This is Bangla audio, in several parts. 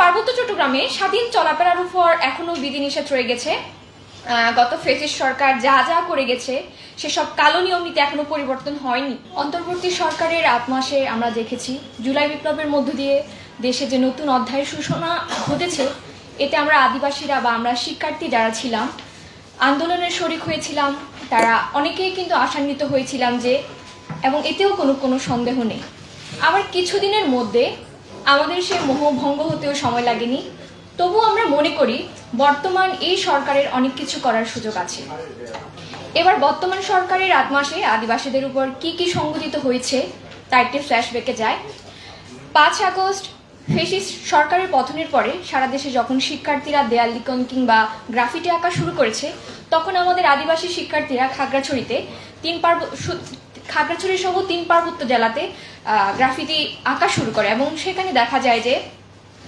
পার্বত্য চট্টগ্রামে স্বাধীন চলাফেরার উপর এখনও বিধিনিষেধ রয়ে গেছে। গত ফেসিস সরকার যা যা করে গেছে, সেসব কালো নিয়ম নীতি এখনও পরিবর্তন হয়নি। অন্তর্বর্তী সরকারের আট মাসে আমরা দেখেছি, জুলাই বিপ্লবের মধ্য দিয়ে দেশে যে নতুন অধ্যায়ের সূচনা ঘটেছে, এতে আমরা আদিবাসীরা বা আমরা শিক্ষার্থী যারা ছিলাম, আন্দোলনের শরিক হয়েছিলাম, তারা অনেকেই কিন্তু আশান্বিত হয়েছিলাম যে, এবং এতেও কোনো কোনো সন্দেহ নেই। আবার কিছুদিনের মধ্যে আমাদের সেই মোহ ভঙ্গ হতেও সময় লাগেনি। তবু আমরা মনে করি, বর্তমান এই সরকারের অনেক কিছু করার সুযোগ আছে। এবার বর্তমান সরকারের আট মাসে আদিবাসীদের উপর কি কি সংগঠিত হয়েছে, তা একটি ফ্ল্যাশব্যাকে যায়। পাঁচ আগস্ট, ফেসিস সরকারের পতনের পরে সারা দেশে যখন শিক্ষার্থীরা দেয়াল লিখন কিংবা গ্রাফিটি আঁকা শুরু করেছে, তখন আমাদের আদিবাসী শিক্ষার্থীরা খাগড়াছড়িতে তিন পার্ব খাগড়াছড়ি সহ তিন পার্বত্য জেলাতে আহ, গ্রাফিতি আঁকা শুরু করে এবং সেখানে দেখা যায় যে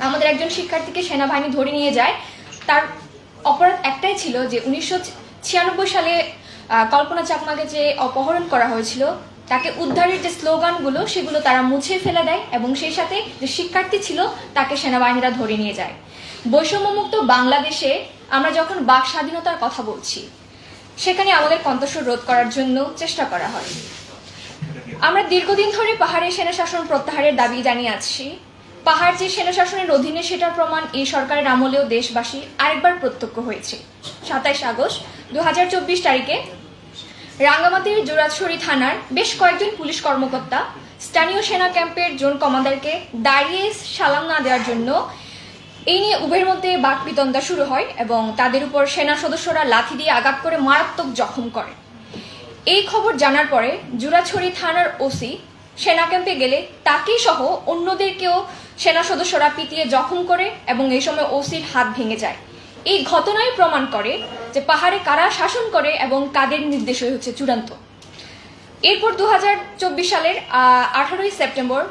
আমাদের একজন শিক্ষার্থীকে সেনাবাহিনী ধরে নিয়ে যায়। তার অপরাধ একটাই ছিল যে উনিশশো ছিয়ানব্বই সালে কল্পনা চাকমাকে যে অপহরণ করা হয়েছিল তাকে উদ্ধারের যে স্লোগানগুলো সেগুলো তারা মুছে ফেলে দেয় এবং সেই সাথে যে শিক্ষার্থী ছিল তাকে সেনাবাহিনীরা ধরে নিয়ে যায়। বৈষম্যমুক্ত বাংলাদেশে আমরা যখন বাক স্বাধীনতার কথা বলছি সেখানে আমাদের কণ্ঠস্বর রোধ করার জন্য চেষ্টা করা হয়। আমরা দীর্ঘদিন ধরে পাহাড়ে সেনা শাসন প্রত্যাহারের দাবি জানিয়ে আসছি পাহাড় যে সেনা শাসনের অধীনে সেটার প্রমাণ এই সরকারের আমলেও দেশবাসী আরেকবার প্রত্যক্ষ হয়েছে। সাতাইশ আগস্ট দুহাজার চব্বিশ তারিখে রাঙ্গামাটির জোড়াছড়ি থানার বেশ কয়েকজন পুলিশ কর্মকর্তা স্থানীয় সেনা ক্যাম্পের জোন কমান্ডারকে দাঁড়িয়ে সালাম না দেওয়ার জন্য এই নিয়ে উভয়ের মধ্যে বাকবিতণ্ডা শুরু হয় এবং তাদের উপর সেনা সদস্যরা লাথি দিয়ে আঘাত করে মারাত্মক জখম করে। এই খবর জানার পরে জুরাছড়ি থানার ওসি সেনা ক্যাম্পে গেলে তাকেই সহ অন্যদেরকেও সেনা সদস্যরা পিটিয়ে জখম করে এবং এই সময় ওসির হাত ভেঙে যায়। এই ঘটনাই প্রমাণ করে যে পাহাড়ে কারা শাসন করে এবং কাদের নির্দেশই হচ্ছে চূড়ান্ত। এরপর দু হাজার চব্বিশ সালের আঠারোই সেপ্টেম্বর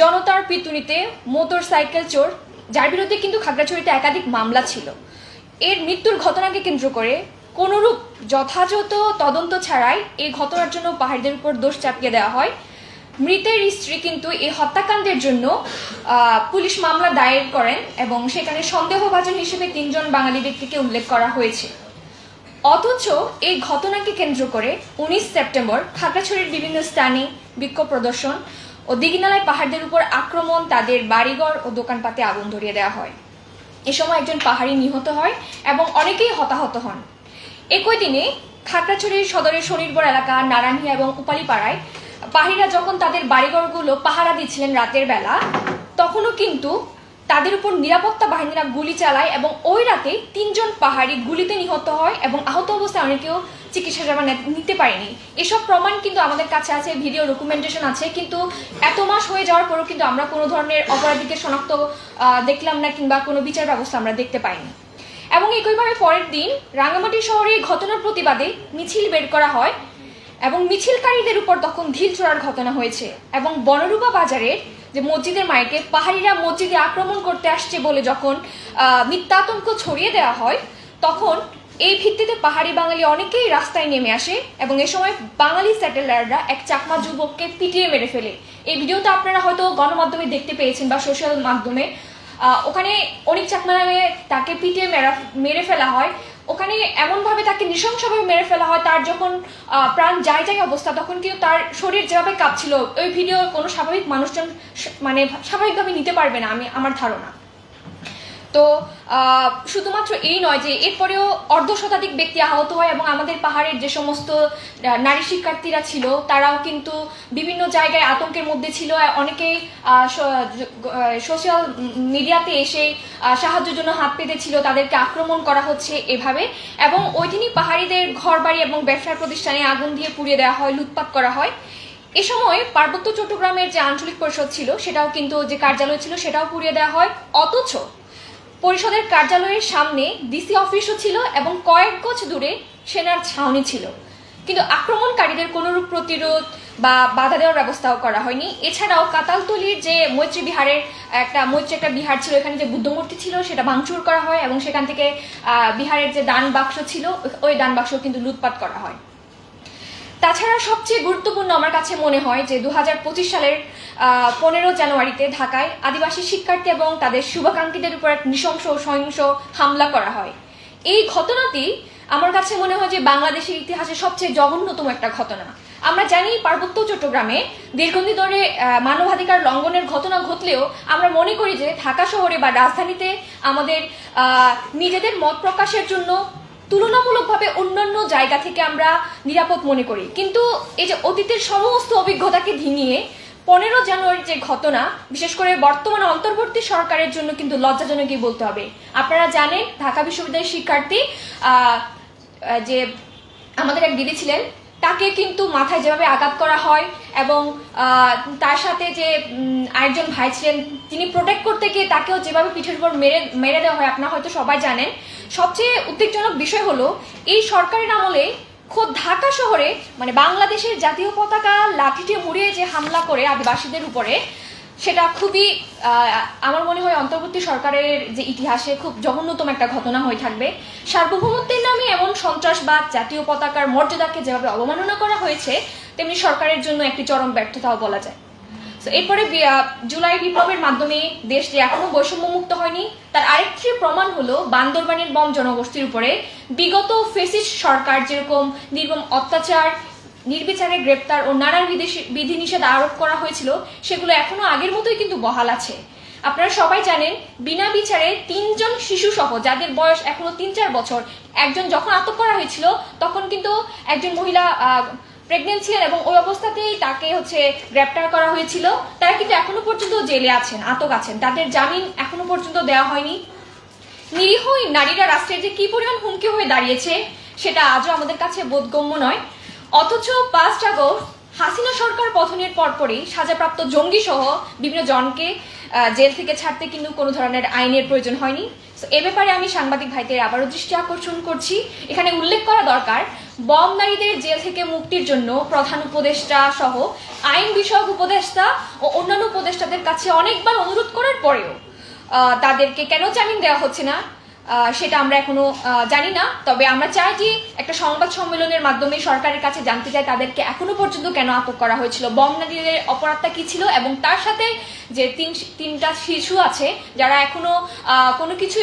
জনতার পিতুনিতে মোটর সাইকেল চোর, যার বিরুদ্ধে কিন্তু খাগড়াছড়িতে একাধিক মামলা ছিল। এর মৃত্যুর ঘটনাকে কেন্দ্র করে কোনরূপ যথাযথ তদন্ত ছাড়াই এই ঘটনার জন্য পাহাড়িদের উপর দোষ চাপিয়ে দেওয়া হয়। মৃতের স্ত্রী কিন্তু এই হত্যাকাণ্ডের জন্য পুলিশ মামলা দায়ের করেন এবং সেখানে সন্দেহভাজন হিসেবে তিনজন বাঙালি ব্যক্তিকে উল্লেখ করা হয়েছে। অথচ এই ঘটনাকে কেন্দ্র করে উনিশ সেপ্টেম্বর খাগড়াছড়ির বিভিন্ন স্থানে বিক্ষোভ প্রদর্শন ও দিঘিনালায় পাহাড়দের উপর আক্রমণ তাদের বাড়িঘর ও দোকানপাতে আগুন ধরিয়ে দেওয়া হয়। এ সময় একজন পাহাড়ি নিহত হয় এবং অনেকেই হতাহত হন। একই দিনে খাগড়াছড়ির সদরের শনিরবর এলাকা নারায়ণহিয়া এবং উপালিপাড়ায় পাহিরা যখন তাদের বাড়িঘরগুলো পাহারা দিচ্ছিলেন রাতের বেলা, তখনও কিন্তু তাদের উপর নিরাপত্তা বাহিনীরা গুলি চালায় এবং ওই রাতে তিনজন পাহাড়ি গুলিতে নিহত হয় এবং আহত অবস্থায় অনেকেও চিকিৎসা সেবা নিতে পারেনি। এসব প্রমাণ কিন্তু আমাদের কাছে আছে, ভিডিও ডকুমেন্টেশন আছে, কিন্তু এত মাস হয়ে যাওয়ার পরও কিন্তু আমরা কোনো ধরনের অপরাধীকে শনাক্ত দেখলাম না কিংবা কোনো বিচার ব্যবস্থা আমরা দেখতে পাইনি। এবং একইভাবে পরের দিন রাঙামাটি শহরে ঘটনার প্রতিবাদে মিছিল বের করা হয় এবং মিছিলকারীদের উপর তখন ঢিল ছোড়ার ঘটনা হয়েছে এবং বনরূপা বাজারের যে মসজিদের মাইকে পাহাড়িরা মসজিদে আক্রমণ করতে আসছে বলে যখন মিথ্যাতঙ্ক ছড়িয়ে দেওয়া হয়, তখন এই ভিত্তিতে পাহাড়ি বাঙালি অনেকেই রাস্তায় নেমে আসে এবং এ সময় বাঙালি স্যাটেলাররা এক চাকমা যুবককে পিটিয়ে মেরে ফেলে। এই ভিডিওটা আপনারা হয়তো গণমাধ্যমে দেখতে পেয়েছেন বা সোশ্যাল মাধ্যমে। ওখানে অনেক চাকমা নামে তাকে পিটিয়ে মেরা মেরে ফেলা হয়। ওখানে এমনভাবে তাকে নৃশংসভাবে মেরে ফেলা হয়, তার যখন প্রাণ যায় যায় অবস্থা, তখন কিন্তু তার শরীর যেভাবে কাঁপছিল, ওই ভিডিও কোনো স্বাভাবিক মানুষজন মানে স্বাভাবিকভাবে নিতে পারবে না, আমি আমার ধারণা। তো শুধুমাত্র এই নয় যে এরপরেও অর্ধ শতাধিক ব্যক্তি আহত হয় এবং আমাদের পাহাড়ের যে সমস্ত নারী শিক্ষার্থীরা ছিল, তারাও কিন্তু বিভিন্ন জায়গায় আতঙ্কের মধ্যে ছিল। অনেকেই সোশ্যাল মিডিয়াতে এসে সাহায্যের জন্য হাত পেতেছিল, তাদেরকে আক্রমণ করা হচ্ছে এভাবে। এবং ওই দিনই পাহাড়িদের ঘর বাড়ি এবং ব্যবসার প্রতিষ্ঠানে আগুন দিয়ে পুড়িয়ে দেওয়া হয়, লুটপাট করা হয়। এ সময় পার্বত্য চট্টগ্রামের যে আঞ্চলিক পরিষদ ছিল, সেটাও কিন্তু যে কার্যালয় ছিল, সেটাও পুড়িয়ে দেওয়া হয়। অথচ পরিষদের কার্যালয়ের সামনে ডিসি অফিসও ছিল এবং কয়েক গজ দূরে সেনার ছাউনি ছিল। কিন্তু আক্রমণকারীদের কোনোরূপ প্রতিরোধ বা বাধা দেওয়ার ব্যবস্থাও করা হয়নি। এছাড়াও কাতালতলির যে মৈত্রী বিহারের একটা মৈত্রী একটা বিহার ছিল, এখানে যে বুদ্ধমূর্তি ছিল, সেটা ভাঙচুর করা হয় এবং সেখান থেকে বিহারের যে দান বাক্স ছিল, ওই দান বাক্স কিন্তু লুটপাট করা হয়। তাছাড়া সবচেয়ে গুরুত্বপূর্ণ আমার কাছে মনে হয় যে দু হাজার পঁচিশ সালের পনেরো জানুয়ারিতে ঢাকায় আদিবাসী শিক্ষার্থী এবং তাদের শুভাকাঙ্ক্ষীদের উপর এক নৃশংস সহিংস হামলা করা হয়। এই ঘটনাটি আমার কাছে মনে হয় যে বাংলাদেশের ইতিহাসে সবচেয়ে জঘন্যতম একটা ঘটনা। আমরা জানি পার্বত্য চট্টগ্রামে দীর্ঘদিন ধরে মানবাধিকার লঙ্ঘনের ঘটনা ঘটলেও আমরা মনে করি যে ঢাকা শহরে বা রাজধানীতে আমাদের নিজেদের মত প্রকাশের জন্য তুলনামূলকভাবে অন্যান্য জায়গা থেকে আমরা নিরাপদ মনে করি। কিন্তু এই যে অতীতের সমস্ত অভিজ্ঞতাকে ধিঙিয়ে পনেরো জানুয়ারির যে ঘটনা, বিশেষ করে বর্তমানে অন্তর্বর্তী সরকারের জন্য কিন্তু লজ্জাজনকই বলতে হবে। আপনারা জানেন, ঢাকা বিশ্ববিদ্যালয়ের শিক্ষার্থী যে আমাদের এক দিদি ছিলেন, তাকে কিন্তু মাথায় যেভাবে আঘাত করা হয় এবং তার সাথে যে আরেকজন ভাই ছিলেন, তিনি প্রোটেক্ট করতে গিয়ে তাকেও যেভাবে পিঠের উপর মেরে মেরে দেওয়া হয়, আপনারা হয়তো সবাই জানেন সবচেয়ে উদ্বেগজনক বিষয় হলো, এই সরকারের আমলে খোদ ঢাকা শহরে মানে বাংলাদেশের জাতীয় পতাকা লাঠিতে মুড়িয়ে যে হামলা করে আদিবাসীদের উপরে, সেটা খুবই আমার মনে হয় অন্তর্বর্তী সরকারের যে ইতিহাসে খুব জঘন্যতম একটা ঘটনা হয়ে থাকবে। সার্বভৌমত্বের নামে এমন সন্ত্রাসবাদ, জাতীয় পতাকার মর্যাদাকে যেভাবে অবমাননা করা হয়েছে, তেমনি সরকারের জন্য একটি চরম ব্যর্থতাও বলা যায়। এরপরে জুলাই বিপ্লবের মাধ্যমে দেশ যে এখনও বৈষম্য মুক্ত হয়নি। তার আরেকটি প্রমাণ হলো বান্দরবানের বম জনগোষ্ঠীর উপরে। বিগত ফেসিস্ট সরকার যেরকম নির্মম অত্যাচার, নির্বিচারে গ্রেপ্তার ও নানান বিধিনিষেধ আরোপ করা হয়েছিল, সেগুলো এখনও আগের মতোই কিন্তু বহাল আছে। আপনারা সবাই জানেন, বিনা বিচারে তিনজন শিশু সহ, যাদের বয়স এখনও তিন চার বছর, একজন যখন আটক করা হয়েছিল, তখন কিন্তু একজন মহিলা প্রেগনেন্ট ছিলেন এবং ওই অবস্থাতেই তাকে হচ্ছে গ্রেপ্তার করা হয়েছিল। তারা কিন্তু এখনও পর্যন্ত জেলে আছেন, আটক আছেন। তাদের জামিন এখনও পর্যন্ত দেওয়া হয়নি। নিরীহ নারীরা রাষ্ট্রের যে কি পরিমাণ হুমকি হয়ে দাঁড়িয়েছে, সেটা আজও আমাদের কাছে বোধগম্য নয়। অথচ পাঁচ আগস্ট হাসিনা সরকার পতনের পরপরই সাজাপ্রাপ্ত জঙ্গি সহ বিভিন্ন জনকে জেল থেকে ছাড়তে কিন্তু কোনো ধরনের আইনের প্রয়োজন হয়নি। এ ব্যাপারে আমি সাংবাদিক ভাইদের আবারও দৃষ্টি আকর্ষণ করছি। এখানে উল্লেখ করা দরকার বম নারীদের জেল থেকে মুক্তির জন্য প্রধান উপদেষ্টা সহ আইন বিষয়ক উপদেষ্টা ও অন্যান্য উপদেষ্টাদের কাছে অনেকবার অনুরোধ করার পরেও তাদেরকে কেন জামিন দেওয়া হচ্ছে না? সেটা আমরা এখনও জানি না। তবে আমরা চাই যে একটা সংবাদ সম্মেলনের মাধ্যমে সরকারের কাছে জানতে চাই তাদেরকে এখনও পর্যন্ত কেন আটক করা হয়েছিল, বম অপরাধটা কি ছিল, এবং তার সাথে যে তিন, তিনটা শিশু আছে, যারা এখনও কোনো কিছু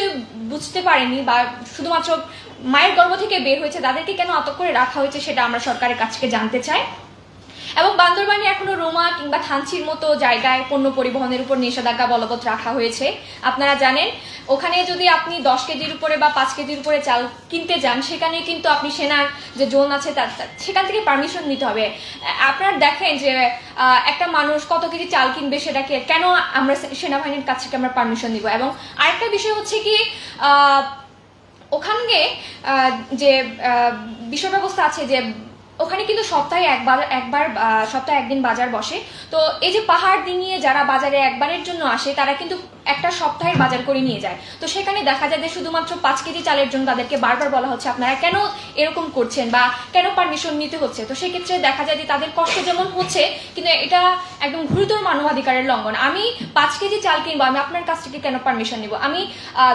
বুঝতে পারেনি বা শুধুমাত্র মায়ের গর্ভ থেকে বের হয়েছে, তাদেরকে কেন আটক করে রাখা হয়েছে, সেটা আমরা সরকারের কাছ জানতে চাই। এবং বান্দরবানে এখনও রোমা কিংবা থানচির মতো জায়গায় পণ্য পরিবহনের উপর নিষেধাজ্ঞা বলবৎ রাখা হয়েছে। আপনারা জানেন, ওখানে যদি আপনি দশ কেজির উপরে বা পাঁচ কেজির উপরে চাল কিনতে যান, সেখানে কিন্তু আপনি সেনার যে জোন আছে, তার সেখান থেকে পারমিশন নিতে হবে। আপনারা দেখেন যে একটা মানুষ কত কেজি চাল কিনবে সেটাকে কেন আমরা সেনাবাহিনীর কাছ থেকে আমরা পারমিশন দিব এবং আরেকটা বিষয় হচ্ছে কি ওখানে যে বিষয় ব্যবস্থা আছে যে ওখানে কিন্তু সপ্তাহে একবার একবার সপ্তাহে একদিন বাজার বসে। তো এই যে পাহাড় ডিঙিয়ে যারা বাজারে একবারের জন্য আসে, তারা কিন্তু একটা সপ্তাহের বাজার করে নিয়ে যায়। তো সেখানে দেখা যায় যে শুধুমাত্র পাঁচ কেজি চালের জন্য তাদেরকে বারবার বলা হচ্ছে, আপনারা কেন এরকম করছেন বা কেন পারমিশন নিতে হচ্ছে? তো সেক্ষেত্রে দেখা যায় যে তাদের কষ্ট যেমন হচ্ছে, কিন্তু এটা একদম গুরুতর মানবাধিকারের লঙ্ঘন। আমি পাঁচ কেজি চাল কিনবো, আমি আপনার কাছ থেকে কেন পারমিশন নিব? আমি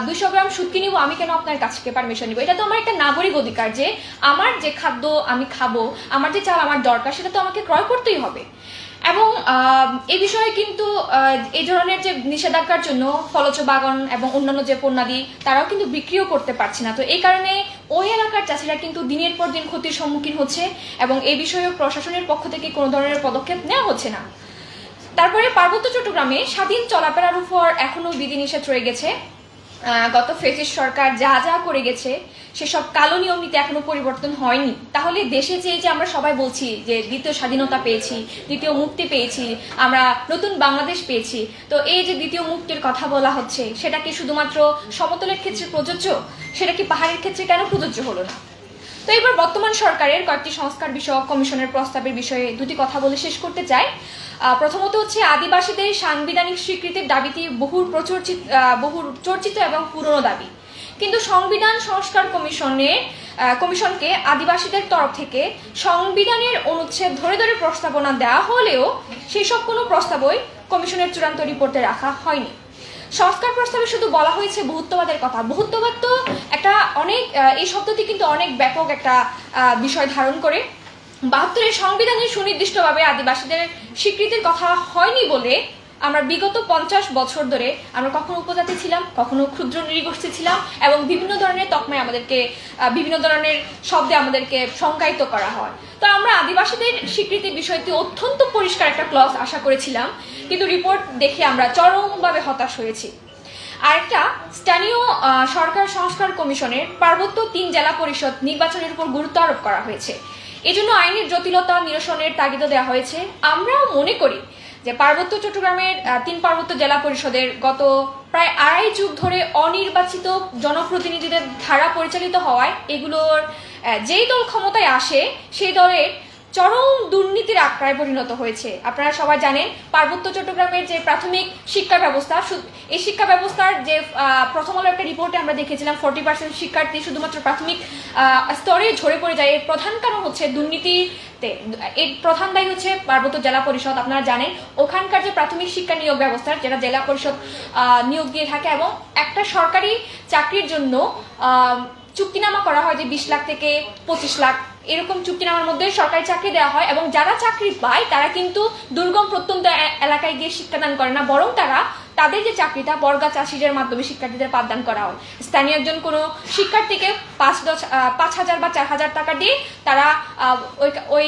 দুশো গ্রাম সুটকি নিব, আমি কেন আপনার কাছ থেকে পারমিশন নিব? এটা তো আমার একটা নাগরিক অধিকার যে আমার যে খাদ্য আমি খাব, আমার যে চাল আমার দরকার, সেটা তো আমাকে ক্রয় করতেই হবে। এবং এই বিষয়ে কিন্তু এই ধরনের যে নিষেধাজ্ঞার জন্য ফলচ বাগান এবং অন্যান্য যে পণ্যাদি, তারাও কিন্তু বিক্রিও করতে পারছে না। তো এই কারণে ওই এলাকার চাষিরা কিন্তু দিনের পর দিন ক্ষতির সম্মুখীন হচ্ছে এবং এই বিষয়ে প্রশাসনের পক্ষ থেকে কোনো ধরনের পদক্ষেপ নেওয়া হচ্ছে না। তারপরে পার্বত্য চট্টগ্রামে স্বাধীন চলাফেরার উপর এখনও বিধিনিষেধ রয়ে গেছে। গত ফেসিস সরকার যা যা করে গেছে সেসব কালো নিয়ম নীতি এখনও পরিবর্তন হয়নি। তাহলে দেশে যে যে আমরা সবাই বলছি যে দ্বিতীয় স্বাধীনতা পেয়েছি, দ্বিতীয় মুক্তি পেয়েছি, আমরা নতুন বাংলাদেশ পেয়েছি, তো এই যে দ্বিতীয় মুক্তির কথা বলা হচ্ছে, সেটা কি শুধুমাত্র সমতলের ক্ষেত্রে প্রযোজ্য? সেটা কি পাহাড়ের ক্ষেত্রে কেন প্রযোজ্য হলো না? তো এবার বর্তমান সরকারের কয়েকটি সংস্কার বিষয়ক কমিশনের প্রস্তাবের বিষয়ে দুটি কথা বলে শেষ করতে চাই। প্রথমত হচ্ছে আদিবাসীদের সাংবিধানিক স্বীকৃতির দাবিটি বহু প্রচর্চিত বহু চর্চিত এবং পুরনো দাবি। কিন্তু সংবিধান সংস্কার কমিশনের কমিশনকে আদিবাসীদের তরফ থেকে সংবিধানের অনুচ্ছেদ ধরে ধরে প্রস্তাবনা দেওয়া হলেও সেই সব কোনো প্রস্তাবই কমিশনের চূড়ান্ত রিপোর্টে রাখা হয়নি। সংস্কার প্রস্তাবে শুধু বলা হয়েছে বহুত্ববাদের কথা। বহুত্ববাদ তো একটা অনেক এই শব্দটি কিন্তু অনেক ব্যাপক একটা বিষয় ধারণ করে। বাহাত্তরের সংবিধানে সুনির্দিষ্টভাবে আদিবাসীদের স্বীকৃতির কথা হয়নি বলে আমরা বিগত পঞ্চাশ বছর ধরে আমরা কখনো উপজাতি ছিলাম, কখনো ক্ষুদ্র নৃগোষ্ঠী ছিলাম এবং বিভিন্ন ধরনের তকমায় আমাদেরকে বিভিন্ন ধরনের শব্দে আমাদেরকে সংজ্ঞায়িত করা হয়। তো আমরা আদিবাসীদের স্বীকৃতির বিষয়টি অত্যন্ত পরিষ্কার একটা ক্লজ আশা করেছিলাম, কিন্তু রিপোর্ট দেখে আমরা চরমভাবে হতাশ হয়েছি। আরেকটা, স্থানীয় সরকার সংস্কার কমিশনের পার্বত্য তিন জেলা পরিষদ নির্বাচনের উপর গুরুত্ব আরোপ করা হয়েছে। এজন্য আইনের জটিলতা নিরসনের তাগিদ দেওয়া হয়েছে। আমরাও মনে করি যে পার্বত্য চট্টগ্রামের তিন পার্বত্য জেলা পরিষদের গত প্রায় আড়াই যুগ ধরে অনির্বাচিত জনপ্রতিনিধিদের ধারা পরিচালিত হওয়ায় এগুলোর যেই দল ক্ষমতায় আসে, সেই দলের চরম দুর্নীতির আক্রায় পরিণত হয়েছে। আপনারা সবাই জানেন, পার্বত্য চট্টগ্রামের যে প্রাথমিক শিক্ষা ব্যবস্থা এই শিক্ষা ব্যবস্থার যে প্রথম আলো একটা রিপোর্টে আমরা দেখেছিলাম ফোর্টি পার্সেন্ট শিক্ষার্থী শুধুমাত্র প্রাথমিক স্তরে ঝরে পড়ে যায়। এর প্রধান কারণ হচ্ছে দুর্নীতিতে। এর প্রধান দায়ী হচ্ছে পার্বত্য জেলা পরিষদ। আপনারা জানেন, ওখানকার যে প্রাথমিক শিক্ষা নিয়োগ ব্যবস্থা, যেটা জেলা পরিষদ নিয়োগ দিয়ে থাকে এবং একটা সরকারি চাকরির জন্য চুক্তিনামা করা হয় যে বিশ লাখ থেকে পঁচিশ লাখ, এরকম চুক্তিনামার মধ্যে সরকারি চাকরি দেওয়া হয় এবং যারা চাকরি পায় তারা কিন্তু দুর্গম প্রত্যন্ত এলাকায় গিয়ে শিক্ষাদান করে না, বরং তারা তাদের যে চাকরিটা বর্গা চাষিদের মাধ্যমে শিক্ষার্থীদের পাঠদান করা হয়। স্থানীয় একজন কোনো শিক্ষার্থীকে পাঁচ দশ পাঁচ হাজার বা চার হাজার টাকা দিয়ে তারা ওই ওই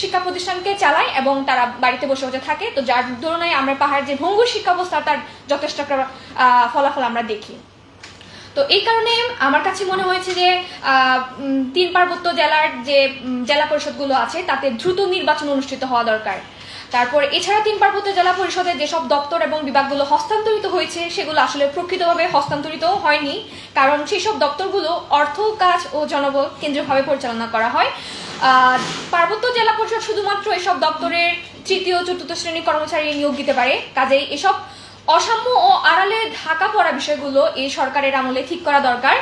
শিক্ষা প্রতিষ্ঠানকে চালায় এবং তারা বাড়িতে বসে বসে থাকে। তো যার তুলনায় আমরা পাহাড় যে ভঙ্গুর শিক্ষা ব্যবস্থা তার যথেষ্ট ফলাফল আমরা দেখি। তো এই কারণে আমার কাছে মনে হয়েছে যে তিন পার্বত্য জেলার যে জেলা পরিষদগুলো আছে, তাতে দ্রুত নির্বাচন অনুষ্ঠিত হওয়া দরকার। তারপর এছাড়া তিন পার্বত্য জেলা পরিষদের যেসব দপ্তর এবং বিভাগগুলো হস্তান্তরিত হয়েছে, সেগুলো আসলে প্রকৃতভাবে হস্তান্তরিত হয়নি। কারণ সেসব দপ্তরগুলো অর্থ, কাজ ও জনবল কেন্দ্রীয়ভাবে পরিচালনা করা হয়। পার্বত্য জেলা পরিষদ শুধুমাত্র এসব দপ্তরের তৃতীয়, চতুর্থ শ্রেণির কর্মচারী নিয়োগ দিতে পারে। কাজেই এসব অসাম্য ও আড়ালে ঢাকা পড়া বিষয়গুলো এই সরকারের আমলে ঠিক করা দরকার।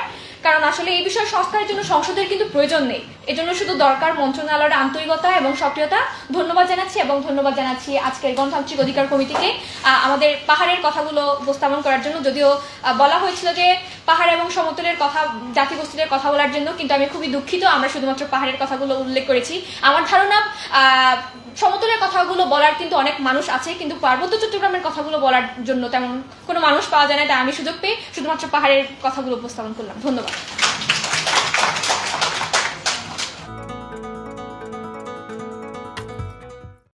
কারণ আসলে এই বিষয়ে সংস্কারের জন্য সংসদের কিন্তু প্রয়োজন নেই। এজন্য শুধু দরকার মন্ত্রণালয়ের আন্তরিকতা এবং সক্রিয়তা। ধন্যবাদ জানাচ্ছি এবং ধন্যবাদ জানাচ্ছি আজকের গণতান্ত্রিক অধিকার কমিটিকে। আমাদের পাহাড়ের কথাগুলো উপস্থাপন করার জন্য। যদিও বলা হয়েছিল যে পাহাড় এবং সমতলের কথা, জাতিগোষ্ঠীদের কথা বলার জন্য, কিন্তু আমি খুবই দুঃখিত। আমরা শুধুমাত্র পাহাড়ের কথাগুলো উল্লেখ করেছি। আমার ধারণা সমতলের কথাগুলো বলার কিন্তু অনেক মানুষ আছে, কিন্তু পার্বত্য চট্টগ্রামের কথাগুলো বলার জন্য তেমন কোনো মানুষ পাওয়া যায় না, তাই আমি সুযোগ পেয়ে শুধুমাত্র পাহাড়ের কথাগুলো উপস্থাপন করলাম। ধন্যবাদ।